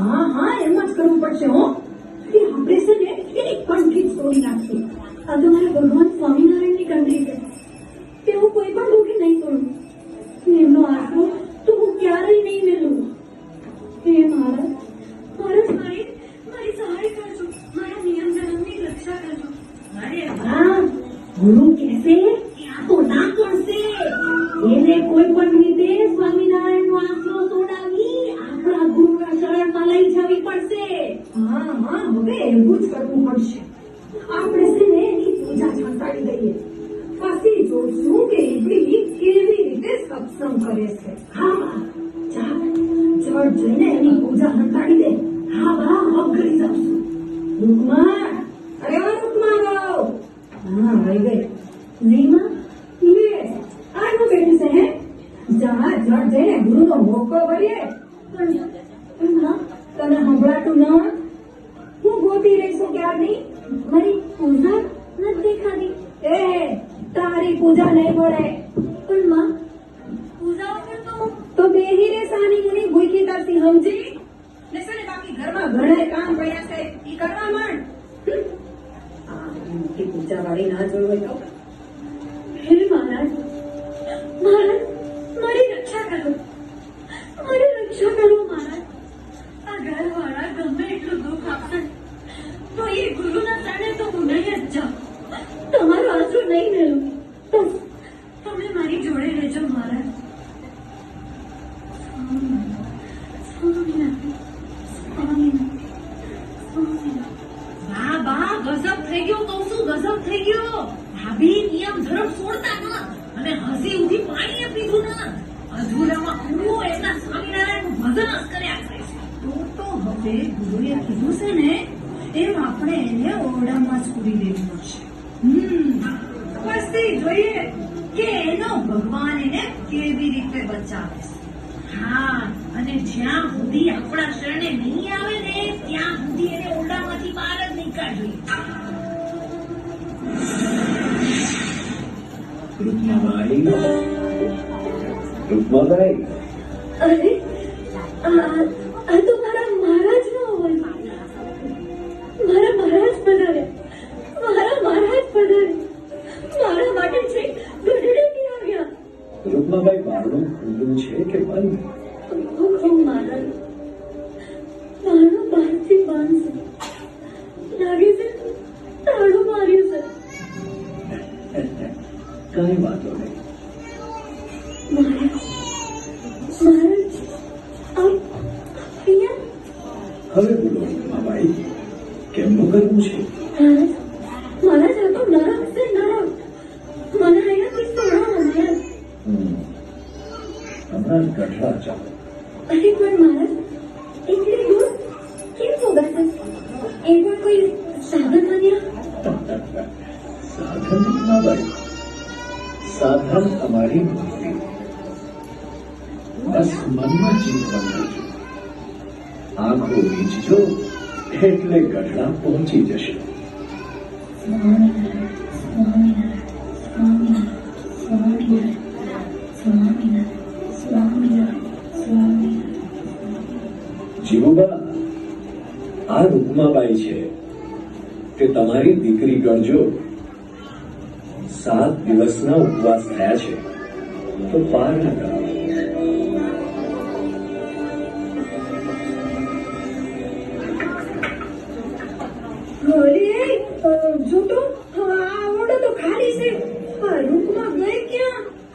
હા હા એમ જ કરવું પડશે હો એ આપણે છે ને એની કંઠી જ તોડી નાખીએ આ તો મારા ભગવાન સ્વામિનારાયણની કંઠી છે તે હું કોઈ પણ દુઃખી નહીં કરું એમનો આશરો તો હું ક્યારેય નહીં મેલું હે મારા મારા સાહેબ મારી સહાય કરજો મારા નિયમ ધર્મની રક્ષા કરજો અરે વાહ ગુરુ કહેશે કે આ તો ના કરશે એને કોઈ પણ રીતે સ્વામિનારાયણનો આશરો છોડાવી આપણા ગુરુના શરણમાં લઈ જવી પડશે હા હા હવે એવું જ કરવું પડશે. આપણે છે ને એની પૂજા છંટાડી દઈએ. પછી જોઈશું કે એવી કેવી રીતે સત્સંગ કરે છે. હા ચાલ જળ જઈને એની પૂજા છંટાડી દે. હા, બા અઘરી જશું રૂકમા અરે ઓ રૂકમા ગો હા ભાઈ ગઈ. રીમા લે. આનું બેઠું છે, હે? જા ગુરુનો મોકો ભરીએ પણ તને સંભળાતું ન પૂજા નહીં મળે. પણ માં પૂજા વગર તો તો બેહી રે સાની મુની ભૂખી તરસી સમજી ને સને બાકી ઘરમાં ઘણા કામ પડ્યા છે. ઈ કરવા માંડ. આ મોટી પૂજા વાળી ના જોઈ હોય તો. હે મહારાજ મારી રક્ષા કરો મારી રક્ષા કરો મહારાજ આ ઘરવાળા ગમે એટલું દુઃખ આપશે તો એ ગુરુના શરણે તો હું નહીં જ જાઉં તમારો આશરો નહીં મેળવું બસ તમે મારી જોડે રહેજો મહારાજ સ્વામિનારાયણ, સ્વામિનારાયણ, સ્વામિનારાયણ. બા બા ગજબ થઈ ગયો કહું છું ગજબ થઈ ગયો. ભાભી નિયમ ધરમ છોડતા ન. અને હસી ઉઠી પાણી પીધું ન. અધૂરામાં પૂરું એમના સ્વામિનારાયણ ભજન કર્યા કરે છે. તો તો હવે ગુરુએ કીધું છે ને એમ આપણે એને ઓરડામાં જ પૂરી દેવું છે. હમ જોઈએ કે એનો ભગવાન એને કેવી રીતે બચાવે છે. હા અને જ્યાં સુધી આપણા શરણે નહીં આવે ને ત્યાં સુધી એને ઓરડામાંથી બહાર જ નહીં કાઢવી રૂકમાબાઈ રૂકમાબાઈ અરે આ તો મારા મહારાજનો અવાજ. મારા મહારાજ પધારે મારા મહારાજ પધારે મારા માટે છે ગઢડેથી આવ્યા. રૂકમાબાઈ બારણું ખુલ્લું છે કે બંધ? કઈ વાતો નહીં. અહીંયા હવે બોલો રૂકમાબાઈ કેમનું કરવું છે? મહારાજ મહારાજ આ તો નરક છે નરક. મને. હમણાં જ ગઢડા ચાલો પણ મહારાજ સાધન તમારી બુદ્ધિ બસ મનમાં ચિંતન કરજો આંખો વીંચજો, એટલે ગઢડા પહોંચી જશે. જીવુબા, આ રૂકમાબાઈ છે. તે તમારી દીકરી ગણજો. સાત દિવસના ઉપવાસ થયા છે. તો પાર ન કરાવો અરે જો તો